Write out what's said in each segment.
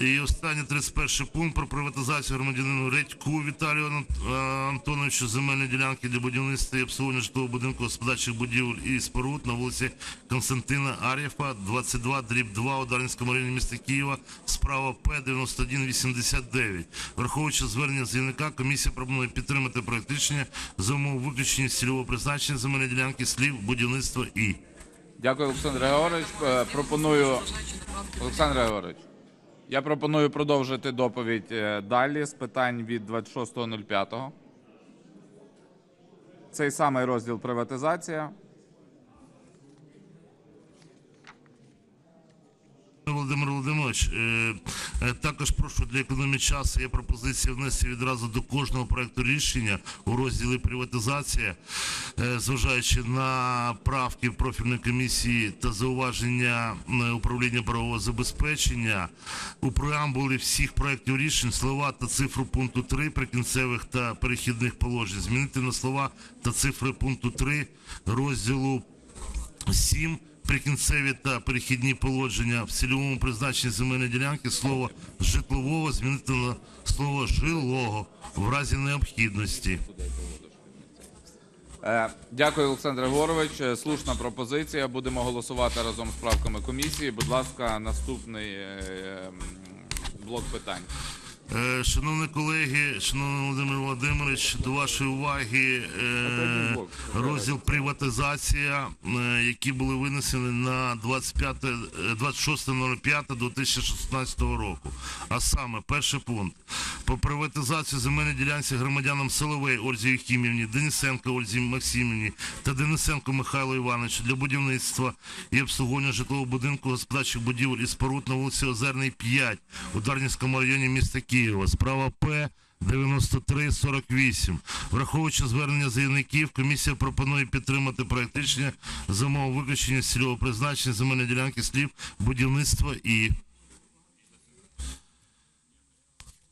І останній 31 пункт про приватизацію громадянину Редьку Віталію е, Антоновичу земельної ділянки для будівництва і обслуговування житлового будинку господарчих будівель і споруд на вулиці Константина Ар'єфа, 22, дріб 2 у Дарницькому районі міста Києва, справа П-9189. Враховуючи звернення заявника, комісія пропонує підтримати проект рішення за умов виключення з цільового призначення земельної ділянки слів будівництва і. Дякую, Олександр Григорович. Е, Пропоную Олександр Григорович. Я пропоную продовжити доповідь е, далі з питань від 26.05. Цей самий розділ приватизація. Володимир Володимирович, е, е, також прошу для економії часу є пропозиція внести відразу до кожного проекту рішення у розділі приватизація, е, зважаючи на правки профільної комісії та зауваження управління правового забезпечення у преамбулі всіх проектів рішень слова та цифру пункту 3 прикінцевих та перехідних положень змінити на слова та цифри пункту 3 розділу 7. Прикінцеві та перехідні положення в цільовому призначенні земельної ділянки слово житлового змінити на слово жилого в разі необхідності. Е, Дякую, Олександр Григорович. Е, Слушна пропозиція. Будемо голосувати разом з правками комісії. Будь ласка, наступний е, блок питань. Е, Шановні колеги, шановний Володимир Володимирович, до вашої уваги е, розділ приватизація, е, які були винесені на 25, е, 26.05.2016 року. А саме перший пункт по приватизацію земельної ділянці громадянам Соловей Ользі Юхімівні, Денисенко Ользі Максимівні та Денисенко Михайлу Івановичу для будівництва і обслуговування житлового будинку господарчих будівель і споруд на вулиці Озерний 5 у Дарницькому районі міста Києва. Справа П 9348. Враховуючи звернення заявників, комісія пропонує підтримати проект рішення за умови виключення цільового призначення земельної ділянки слів будівництва і.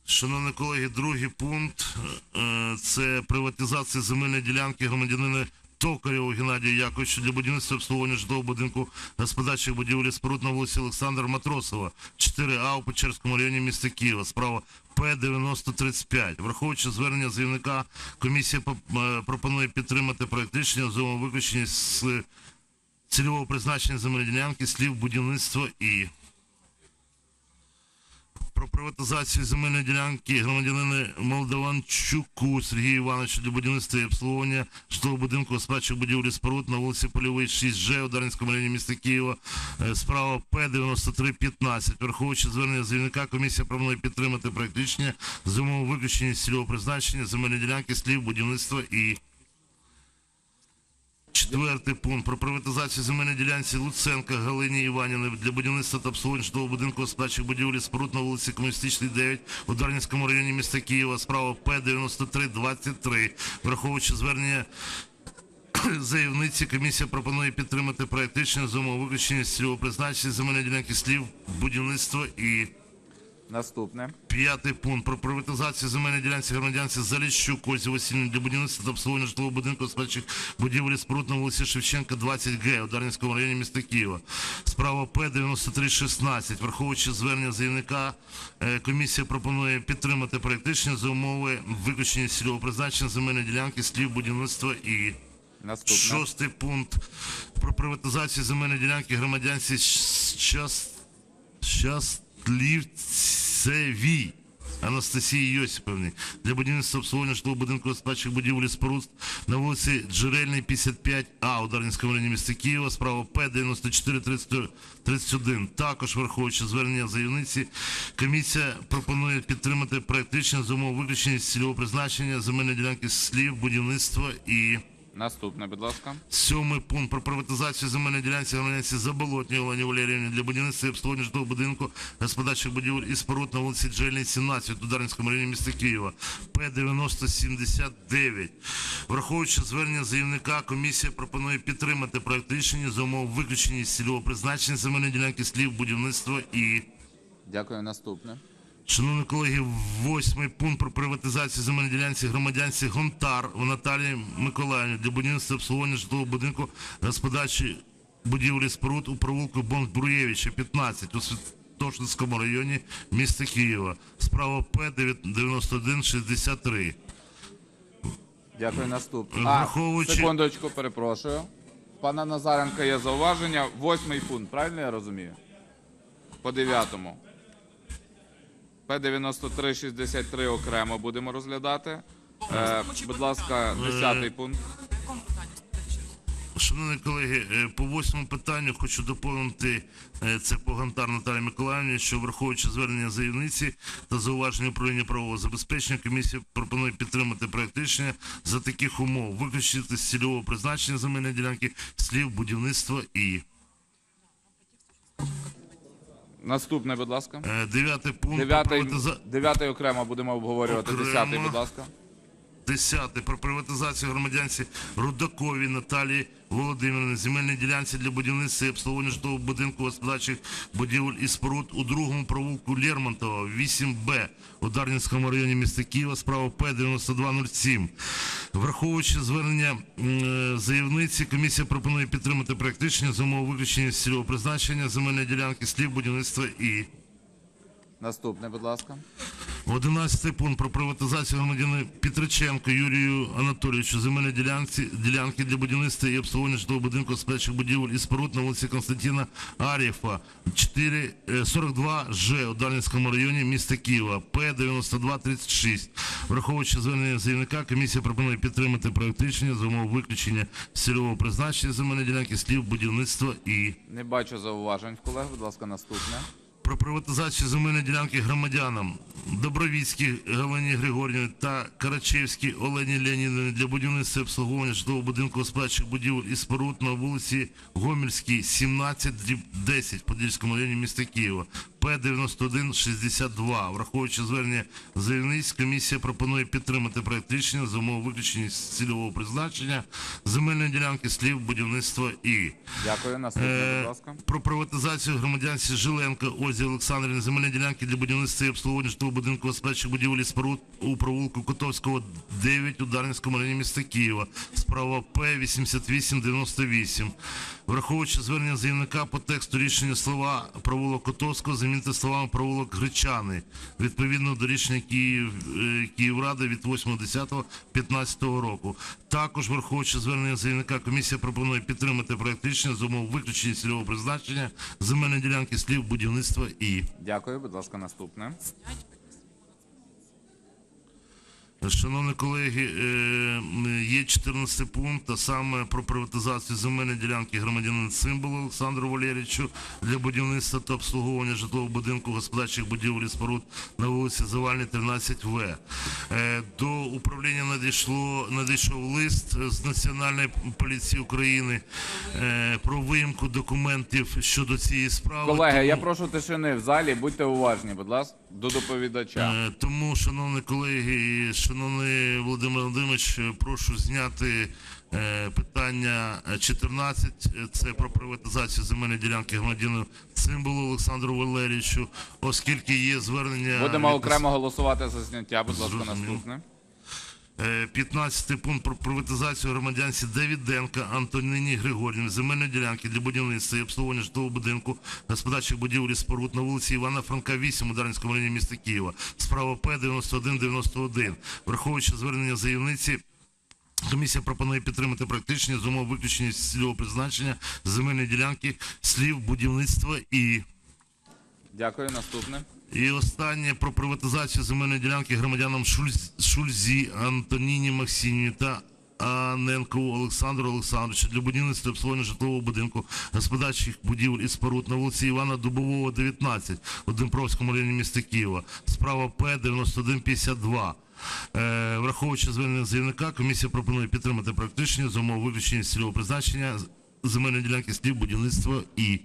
Шановні колеги, другий пункт е, це приватизація земельної ділянки громадянина Токарєву Геннадію Яковичу для будівництва обслуговування житлового будинку господарчих будівель і споруд на вулиці Олександра Матросова, 4А у Печерському районі міста Києва. Справа П-9035. Враховуючи звернення заявника, комісія е, пропонує підтримати проект рішення за виключення з цільового призначення земельної ділянки слів будівництва і про приватизацію земельної ділянки громадянина Молдаванчуку Сергію Івановичу для будівництва і обслуговування житлового будинку господарчих будівлі споруд на вулиці Польовий 6Ж у Дарницькому районі міста Києва. Е, Справа П-9315. Враховуючи звернення заявника, комісія пропонує підтримати проект рішення з умови виключення з цільового призначення земельної ділянки слів будівництва і Четвертий пункт про приватизацію земельної ділянці Луценка Галині Іванівни для будівництва та обслуговування будинку господарчих будівлі споруд на вулиці Комуністичній 9 у Дарницькому районі міста Києва. Справа П-9323. Враховуючи звернення заявниці, комісія пропонує підтримати проект рішення за умови виключення з цільового призначення земельної ділянки слів будівництва і Наступне. П'ятий пункт про приватизацію земельної ділянці громадянці Заліщук Ользі Васильівни для будівництва та обслуговування житлового будинку спадчих будівлі споруд на вулиці Шевченка 20Г у Дарницькому районі міста Києва. Справа П-9316. Враховуючи звернення заявника, е, комісія пропонує підтримати рішення за умови виключення з цільового призначення земельної ділянки слів будівництва і Наступне. Шостий пункт про приватизацію земельної ділянки громадянці Щас... Щастлівцевій Анастасії Йосиповні для будівництва обслуговування житлового будинку господарчих будівель і споруд на вулиці Джерельний 55А у Дарницькому районі міста Києва, справа П-9431. Також враховуючи звернення заявниці, комісія пропонує підтримати проект рішення за умов виключення з цільового призначення земельної ділянки слів будівництва і Наступне, будь ласка. Сьомий пункт про приватизацію земельної ділянці громадянці Заболотній Олені Валеріївні для будівництва і обслуговування житлового будинку господарчих будівель і споруд на вулиці Джельній, 17 у Дарницькому районі міста Києва. П-9079. Враховуючи звернення заявника, комісія пропонує підтримати проект рішення за умов виключення з цільового призначення земельної ділянки слів будівництва і Дякую. Наступне. Шановні колеги, восьмий пункт про приватизацію земельної ділянці громадянці Гонтар у Наталії Миколаївні для будівництва обслуговування житлового будинку господарчої будівлі споруд у провулку Бонк-Бруєвича, 15 у Святошинському районі міста Києва. Справа П 9163. Дякую, наступний. Враховуючи- А, секундочку, перепрошую. Пана Назаренка є зауваження. Восьмий пункт, правильно я розумію? По дев'ятому. П-93-63 окремо будемо розглядати. Е, будь ласка, десятий пункт. Шановні колеги, е, по восьмому питанню хочу доповнити е, це по Гантар Наталії Миколаївні, що враховуючи звернення заявниці та зауваження управління правового забезпечення, комісія пропонує підтримати проект рішення за таких умов, виключити з цільового призначення земельної ділянки слів будівництва і Наступний, будь ласка. Е, дев'ятий пункт Дев'ятий, приватиза- дев'ятий окремо будемо обговорювати. Окремо. Десятий, будь ласка. Десяте про приватизацію громадянці Рудакові Наталії Володимирівни земельної ділянці для будівництва і обслуговування житлового будинку господарчих будівель і споруд у другому провулку Лермонтова 8Б у Дарнінському районі міста Києва справа П 9207. Враховуючи звернення е, заявниці, комісія пропонує підтримати проект рішення за умови виключення з цільового призначення земельної ділянки слів будівництва і Наступний, будь ласка. 11 пункт про приватизацію громадянина Петриченко Юрію Анатолійовичу земельної ділянки, ділянки для будівництва і обслуговування житлового будинку спечих будівель і споруд на вулиці Константина Арєфа 4, е, 42 Ж у Дарницькому районі міста Києва П 9236. Враховуючи звернення заявника, комісія пропонує підтримати проект рішення за умови виключення з цільового призначення земельної ділянки слів будівництва і Не бачу зауважень колег. Будь ласка, наступне. Про приватизацію земельної ділянки громадянам Добровіцькій Галині Григорівні та Карачевській Олені Леонідовні для будівництва і обслуговування житлового будинку господарчих будівель і споруд на вулиці Гомельській, 17 дріб 10 в Подільському районі міста Києва. П 9162. Враховуючи звернення заявниць, комісія пропонує підтримати проект рішення за умови виключення з цільового призначення земельної ділянки слів будівництва і Дякую. Наступний, Е, будь ласка. Про приватизацію громадянці Жиленко Озі Олександрівни земельної ділянки для будівництва і обслуговування житлового будинку господарчих будівель і споруд у провулку Котовського 9 у Дарницькому районі міста Києва. Справа П 8898. Враховуючи звернення заявника по тексту рішення слова провулок Котовського замінити словами провулок Гречани відповідно до рішення Київ, е, Київради від 8.10.15 року. Також враховуючи звернення заявника, комісія пропонує підтримати проект рішення з умов виключення цільового призначення земельної ділянки слів будівництва і Дякую. Будь ласка, наступне. Шановні колеги, е, є 14 пункт, а саме про приватизацію земельної ділянки громадянина Цимбалу Олександру Валерійовичу для будівництва та обслуговування житлового будинку господарчих будівель і споруд на вулиці Завальній, 13В. Е, До управління надійшло надійшов лист з Національної поліції України е, про виїмку документів щодо цієї справи. Колеги, я прошу тишини в залі. Будьте уважні, будь ласка, до доповідача. Е, Тому, шановні колеги, і шановний Володимир Володимирович, прошу зняти е, питання е, 14. Е, Це про приватизацію земельної ділянки громадянину Цимбалу Олександру Валерійовичу, оскільки є звернення. Будемо від окремо голосувати за зняття. Будь ласка, наступне. Е, 15 пункт про приватизацію громадянці Давіденка Антоніні Григорівні земельної ділянки для будівництва і обслуговування житлового будинку господарчих будівель і споруд на вулиці Івана Франка 8 у Дарницькому районі міста Києва. Справа П 9191. Враховуючи звернення заявниці. Комісія пропонує підтримати практичні з умов виключення з цільового призначення земельної ділянки слів будівництва і Дякую. Наступне. І останнє про приватизацію земельної ділянки громадянам Шульз, Шульзі Антоніні Максимівні та Аненкову Олександру Олександровичу для будівництва обслуговування житлового будинку господарчих будівель і споруд на вулиці Івана Дубового, 19 у Дніпровському районі міста Києва. Справа П 9152. Е, враховуючи звернення заявника, комісія пропонує підтримати проект рішення за умови виключення з цільового призначення земельної ділянки слів будівництва і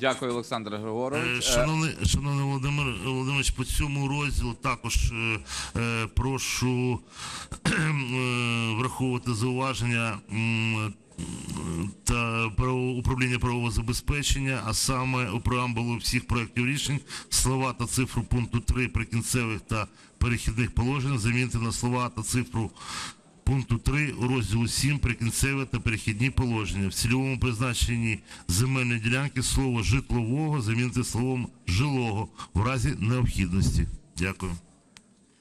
Дякую, Олександр Е, Григорович. Е, Шановний, шановний Володимир Володимирович, по цьому розділу також е, е, прошу е, враховувати зауваження та право- управління правового забезпечення, а саме у преамбулу всіх проєктів рішень слова та цифру пункту 3 прикінцевих та перехідних положень замінити на слова та цифру пункту 3 у розділу 7 прикінцеве та перехідні положення. В цільовому призначенні земельної ділянки слово житлового замінити словом жилого в разі необхідності. Дякую.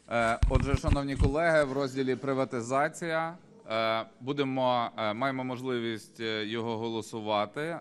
Е, Отже, шановні колеги, в розділі приватизація е, будемо е, маємо можливість його голосувати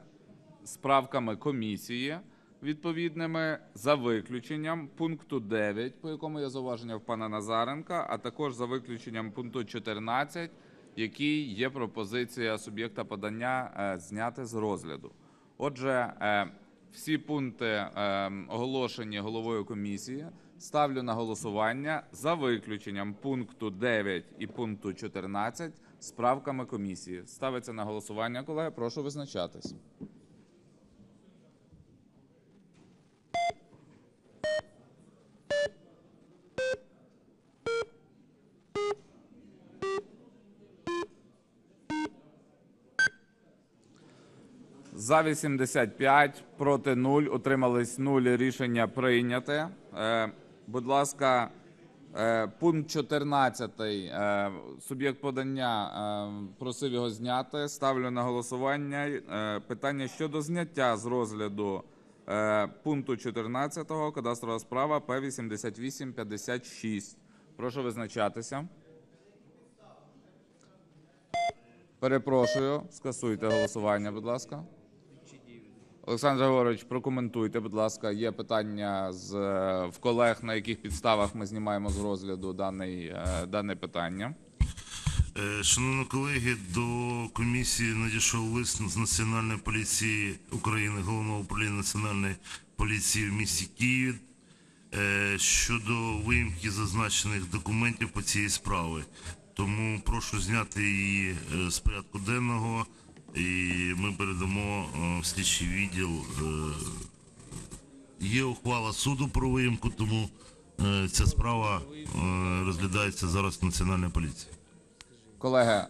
з правками комісії відповідними за виключенням пункту 9, по якому є зауваження в пана Назаренка, а також за виключенням пункту 14, який є пропозиція суб'єкта подання е, зняти з розгляду. Отже, е, всі пункти е, оголошені головою комісії. Ставлю на голосування за виключенням пункту 9 і пункту 14 з правками комісії. Ставиться на голосування, колеги. Прошу визначатись. За 85, проти 0, утримались 0, рішення прийняте. Е, будь ласка, е, пункт 14, е, суб'єкт подання просив його зняти. Ставлю на голосування питання щодо зняття з розгляду пункту 14, кадастрова справа П8856. Прошу визначатися. Перепрошую, скасуйте голосування, будь ласка. Олександр Григорович, прокоментуйте, будь ласка, є питання з е, в колег, на яких підставах ми знімаємо з розгляду даний, е, дане питання. Е, Шановні колеги, до комісії надійшов лист з Національної поліції України, Головного управління Національної поліції в місті Києві щодо виїмки зазначених документів по цій справі. Тому прошу зняти її з порядку денного і ми передамо е, в слідчий відділ. Е, Є ухвала суду про виїмку, тому е, ця справа розглядається зараз Національною поліцією. Колеги,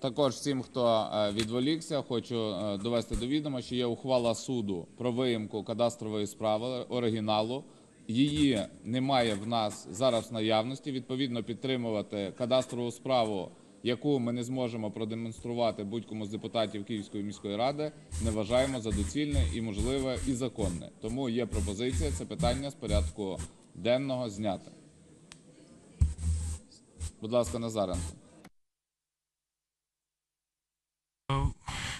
також всім, хто відволікся, хочу довести до відома, що є ухвала суду про виїмку кадастрової справи оригіналу. Її немає в нас зараз в наявності. Відповідно, підтримувати кадастрову справу, яку ми не зможемо продемонструвати будь-кому з депутатів Київської міської ради, не вважаємо за доцільне і можливе і законне. Тому є пропозиція це питання з порядку денного зняти. Будь ласка, Назаренко.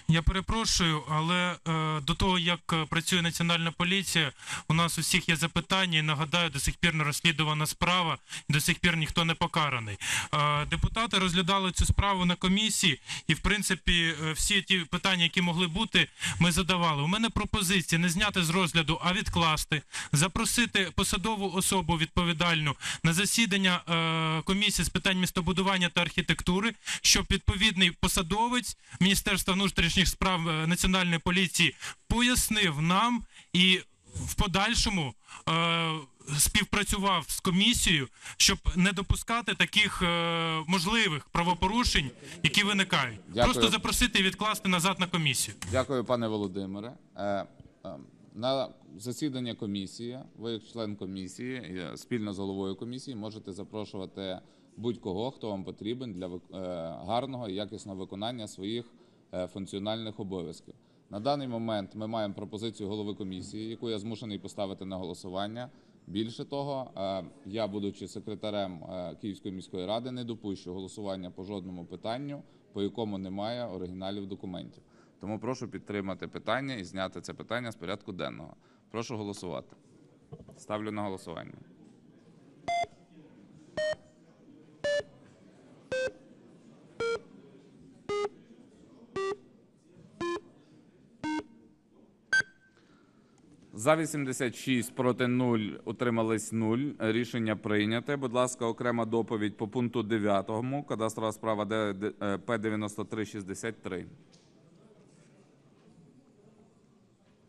Я перепрошую, але е, до того як е, працює національна поліція, у нас у всіх є запитання. І нагадаю, до сих пір не розслідувана справа, і до сих пір ніхто не покараний. Е, депутати розглядали цю справу на комісії, і в принципі е, всі ті питання, які могли бути, ми задавали. У мене пропозиція не зняти з розгляду, а відкласти, запросити посадову особу відповідальну на засідання е, комісії з питань містобудування та архітектури, щоб відповідний посадовець Міністерства внутрішніх справ е, Національної поліції пояснив нам і в подальшому е, співпрацював з комісією, щоб не допускати таких е, можливих правопорушень, які виникають. Дякую. Просто запросити і відкласти назад на комісію. Дякую, пане Володимире. Е, е, На засідання комісії, ви як член комісії, е, спільно з головою комісії, можете запрошувати будь-кого, хто вам потрібен для е, гарного і якісного виконання своїх функціональних обов'язків. На даний момент ми маємо пропозицію голови комісії, яку я змушений поставити на голосування. Більше того, е, я, будучи секретарем е, Київської міської ради, не допущу голосування по жодному питанню, по якому немає оригіналів документів. Тому прошу підтримати питання і зняти це питання з порядку денного. Прошу голосувати. Ставлю на голосування. За 86, проти 0, утримались 0. Рішення прийняте. Будь ласка, окрема доповідь по пункту 9. Кадастрова справа е, П9363.